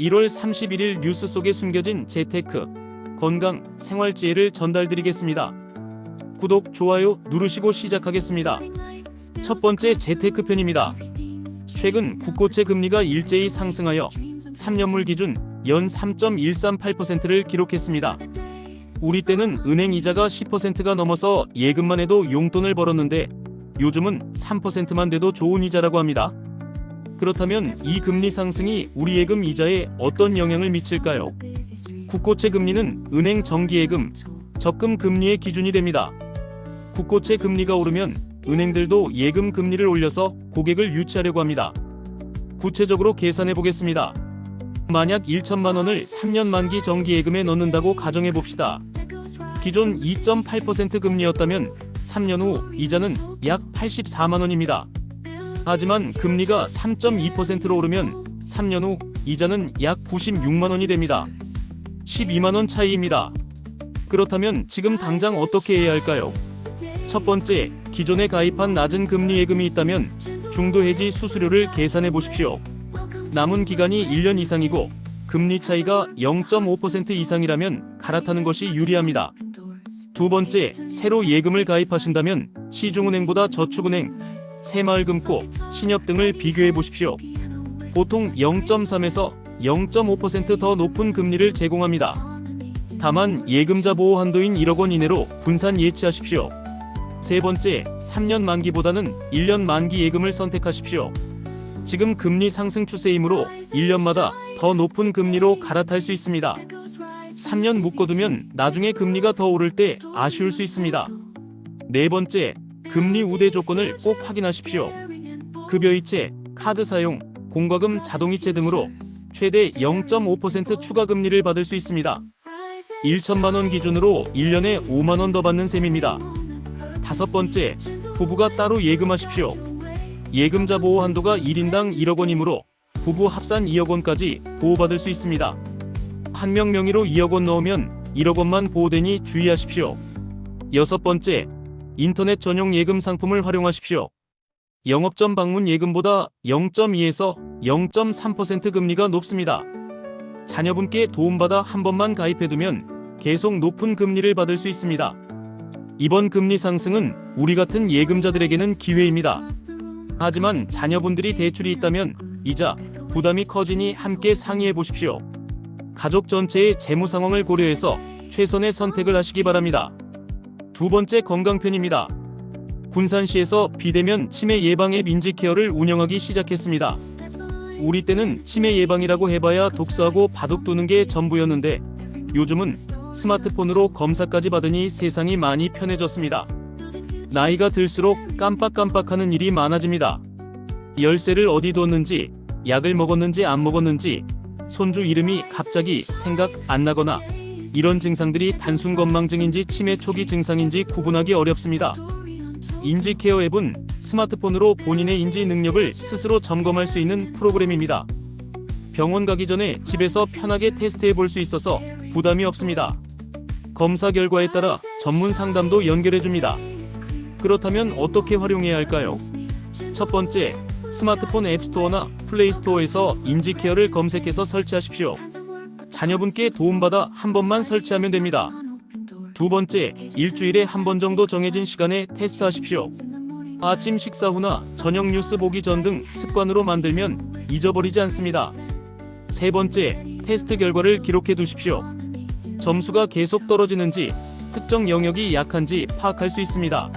1월 31일 뉴스 속에 숨겨진 재테크, 건강, 생활 지혜를 전달드리겠습니다. 구독, 좋아요 누르시고 시작하겠습니다. 첫 번째 재테크 편입니다. 최근 국고채 금리가 일제히 상승하여 3년물 기준 연 3.138%를 기록했습니다. 우리 때는 은행 이자가 10%가 넘어서 예금만 해도 용돈을 벌었는데 요즘은 3%만 돼도 좋은 이자라고 합니다. 그렇다면 이 금리 상승이 우리 예금 이자에 어떤 영향을 미칠까요? 국고채 금리는 은행 정기예금, 적금 금리의 기준이 됩니다. 국고채 금리가 오르면 은행들도 예금 금리를 올려서 고객을 유치하려고 합니다. 구체적으로 계산해 보겠습니다. 만약 1천만 원을 3년 만기 정기예금에 넣는다고 가정해 봅시다. 기존 2.8% 금리였다면 3년 후 이자는 약 84만 원입니다. 하지만 금리가 3.2%로 오르면 3년 후 이자는 약 96만 원이 됩니다. 12만 원 차이입니다. 그렇다면 지금 당장 어떻게 해야 할까요? 첫 번째, 기존에 가입한 낮은 금리 예금이 있다면 중도 해지 수수료를 계산해 보십시오. 남은 기간이 1년 이상이고 금리 차이가 0.5% 이상이라면 갈아타는 것이 유리합니다. 두 번째, 새로 예금을 가입하신다면 시중은행보다 저축은행, 새마을금고, 신협 등을 비교해 보십시오. 보통 0.3에서 0.5%더 높은 금리를 제공합니다. 다만 예금자 보호 한도인 1억 원 이내로 분산 예치하십시오. 세 번째, 3년 만기보다는 1년 만기 예금을 선택하십시오. 지금 금리 상승 추세이므로 1년마다 더 높은 금리로 갈아탈 수 있습니다. 3년 묶어두면 나중에 금리가 더 오를 때 아쉬울 수 있습니다. 네 번째, 금리 우대 조건을 꼭 확인하십시오. 급여이체, 카드 사용, 공과금 자동이체 등으로 최대 0.5% 추가 금리를 받을 수 있습니다. 1천만 원 기준으로 1년에 5만 원 더 받는 셈입니다. 다섯 번째, 부부가 따로 예금하십시오. 예금자 보호 한도가 1인당 1억 원이므로 부부 합산 2억 원까지 보호받을 수 있습니다. 한 명 명의로 2억 원 넣으면 1억 원만 보호되니 주의하십시오. 여섯 번째, 인터넷 전용 예금 상품을 활용하십시오. 영업점 방문 예금보다 0.2에서 0.3% 금리가 높습니다. 자녀분께 도움받아 한 번만 가입해두면 계속 높은 금리를 받을 수 있습니다. 이번 금리 상승은 우리 같은 예금자들에게는 기회입니다. 하지만 자녀분들이 대출이 있다면 이자, 부담이 커지니 함께 상의해 보십시오. 가족 전체의 재무 상황을 고려해서 최선의 선택을 하시기 바랍니다. 두 번째 건강편입니다. 군산시에서 비대면 치매 예방 앱 인지 케어를 운영하기 시작했습니다. 우리 때는 치매 예방이라고 해봐야 독서하고 바둑 두는 게 전부였는데 요즘은 스마트폰으로 검사까지 받으니 세상이 많이 편해졌습니다. 나이가 들수록 깜빡깜빡하는 일이 많아집니다. 열쇠를 어디 뒀는지, 약을 먹었는지 안 먹었는지, 손주 이름이 갑자기 생각 안 나거나 이런 증상들이 단순 건망증인지 치매 초기 증상인지 구분하기 어렵습니다. 인지케어 앱은 스마트폰으로 본인의 인지 능력을 스스로 점검할 수 있는 프로그램입니다. 병원 가기 전에 집에서 편하게 테스트해 볼 수 있어서 부담이 없습니다. 검사 결과에 따라 전문 상담도 연결해 줍니다. 그렇다면 어떻게 활용해야 할까요? 첫 번째, 스마트폰 앱스토어나 플레이스토어에서 인지케어를 검색해서 설치하십시오. 자녀분께 도움받아 한 번만 설치하면 됩니다. 두 번째, 일주일에 한 번 정도 정해진 시간에 테스트하십시오. 아침 식사 후나 저녁 뉴스 보기 전 등 습관으로 만들면 잊어버리지 않습니다. 세 번째, 테스트 결과를 기록해 두십시오. 점수가 계속 떨어지는지 특정 영역이 약한지 파악할 수 있습니다.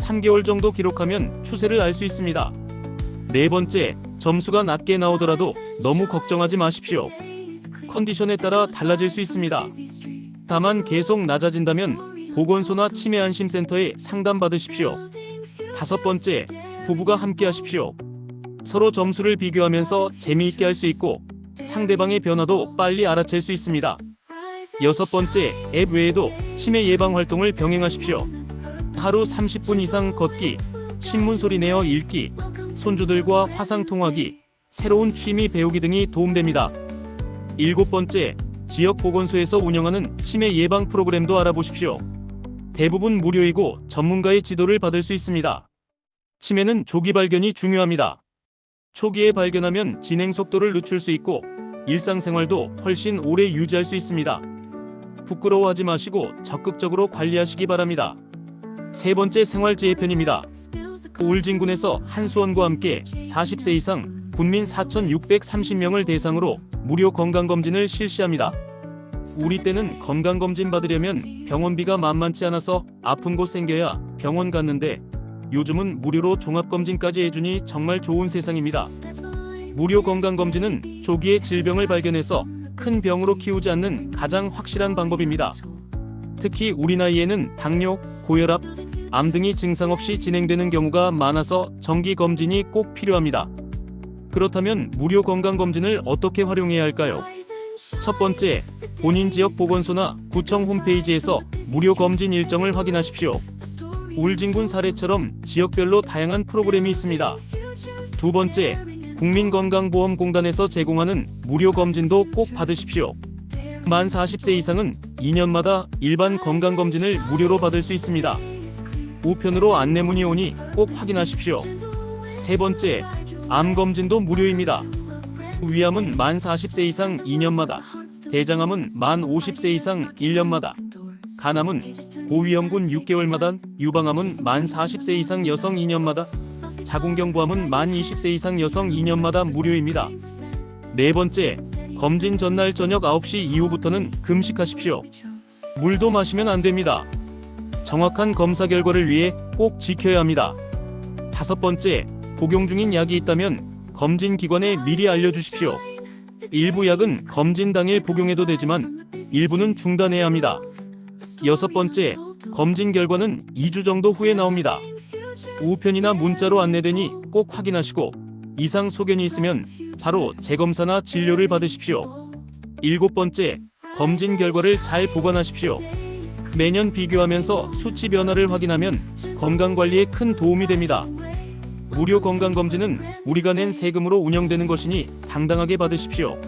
3개월 정도 기록하면 추세를 알 수 있습니다. 네 번째, 점수가 낮게 나오더라도 너무 걱정하지 마십시오. 컨디션에 따라 달라질 수 있습니다. 다만 계속 낮아진다면 보건소나 치매 안심센터에 상담받으십시오. 다섯 번째, 부부가 함께 하십시오. 서로 점수를 비교하면서 재미있게 할 수 있고 상대방의 변화도 빨리 알아챌 수 있습니다. 여섯 번째, 앱 외에도 치매 예방 활동을 병행하십시오. 하루 30분 이상 걷기, 신문 소리 내어 읽기, 손주들과 화상 통화기, 새로운 취미 배우기 등이 도움됩니다. 일곱 번째, 지역 보건소에서 운영하는 치매 예방 프로그램도 알아보십시오. 대부분 무료이고 전문가의 지도를 받을 수 있습니다. 치매는 조기 발견이 중요합니다. 초기에 발견하면 진행 속도를 늦출 수 있고 일상생활도 훨씬 오래 유지할 수 있습니다. 부끄러워하지 마시고 적극적으로 관리하시기 바랍니다. 세 번째 생활지혜 편입니다. 울진군에서 한수원과 함께 40세 이상 군민 4,630명을 대상으로 무료 건강검진을 실시합니다. 우리 때는 건강검진 받으려면 병원비가 만만치 않아서 아픈 곳 생겨야 병원 갔는데 요즘은 무료로 종합검진까지 해주니 정말 좋은 세상입니다. 무료 건강검진은 조기에 질병을 발견해서 큰 병으로 키우지 않는 가장 확실한 방법입니다. 특히 우리 나이에는 당뇨, 고혈압, 암 등이 증상 없이 진행되는 경우가 많아서 정기 검진이 꼭 필요합니다. 그렇다면 무료 건강검진을 어떻게 활용해야 할까요? 첫 번째, 본인 지역 보건소나 구청 홈페이지에서 무료 검진 일정을 확인하십시오. 울진군 사례처럼 지역별로 다양한 프로그램이 있습니다. 두 번째, 국민건강보험공단에서 제공하는 무료 검진도 꼭 받으십시오. 만 40세 이상은 2년마다 일반 건강검진을 무료로 받을 수 있습니다. 우편으로 안내문이 오니 꼭 확인하십시오. 세 번째, 암 검진도 무료입니다. 위암은 만 40세 이상 2년마다, 대장암은 만 50세 이상 1년마다, 간암은 고위험군 6개월마다, 유방암은 만 40세 이상 여성 2년마다, 자궁경부암은 만 20세 이상 여성 2년마다 무료입니다. 네 번째, 검진 전날 저녁 9시 이후부터는 금식하십시오. 물도 마시면 안 됩니다. 정확한 검사 결과를 위해 꼭 지켜야 합니다. 다섯 번째, 복용 중인 약이 있다면 검진 기관에 미리 알려주십시오. 일부 약은 검진 당일 복용해도 되지만 일부는 중단해야 합니다. 여섯 번째, 검진 결과는 2주 정도 후에 나옵니다. 우편이나 문자로 안내되니 꼭 확인하시고 이상 소견이 있으면 바로 재검사나 진료를 받으십시오. 일곱 번째, 검진 결과를 잘 보관하십시오. 매년 비교하면서 수치 변화를 확인하면 건강 관리에 큰 도움이 됩니다. 무료 건강 검진은 우리가 낸 세금으로 운영되는 것이니 당당하게 받으십시오.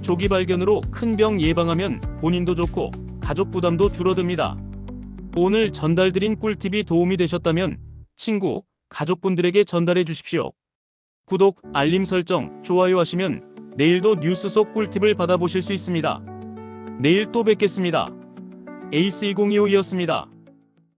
조기 발견으로 큰 병 예방하면 본인도 좋고 가족 부담도 줄어듭니다. 오늘 전달드린 꿀팁이 도움이 되셨다면 친구, 가족분들에게 전달해 주십시오. 구독, 알림 설정, 좋아요 하시면 내일도 뉴스 속 꿀팁을 받아보실 수 있습니다. 내일 또 뵙겠습니다. 에이스 2025이었습니다.